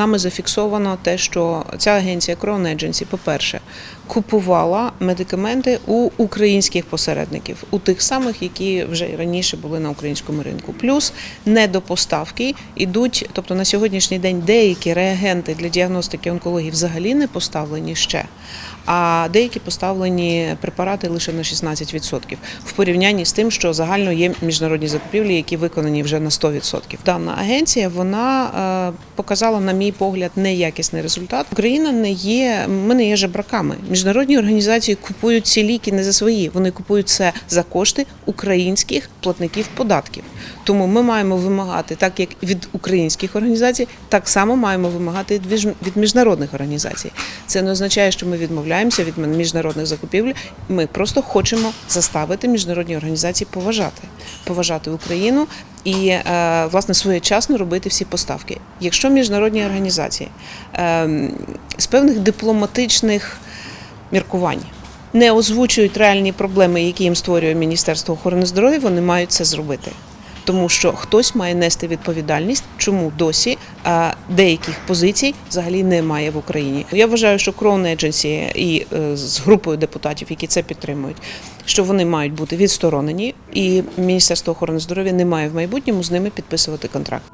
Нами зафіксовано те, що ця агенція Crown Agency, по-перше, купувала медикаменти у українських посередників, у тих самих, які вже раніше були на українському ринку. Плюс недопоставки ідуть, тобто на сьогоднішній день деякі реагенти для діагностики онкології взагалі не поставлені ще. А деякі поставлені препарати лише на 16% в порівнянні з тим, що загально є міжнародні закупівлі, які виконані вже на 100%. Дана агенція вона е, показала, на мій погляд, неякісний результат. Україна не є, ми не є жебраками. Міжнародні організації купують ці ліки не за свої, вони купують це за кошти українських платників податків. Тому ми маємо вимагати, так як від українських організацій, так само маємо вимагати від міжнародних організацій. Це не означає, що ми відмовляємося від міжнародних закупівель. Ми просто хочемо заставити міжнародні організації поважати, поважати Україну і е, власне своєчасно робити всі поставки. Якщо міжнародні організації е, з певних дипломатичних міркувань не озвучують реальні проблеми, які їм створює Міністерство охорони здоров'я, вони мають це зробити. Тому що хтось має нести відповідальність, чому досі деяких позицій взагалі немає в Україні. Я вважаю, що Crown Agency і е, з групою депутатів, які це підтримують, що вони мають бути відсторонені, і Міністерство охорони здоров'я не має в майбутньому з ними підписувати контракт.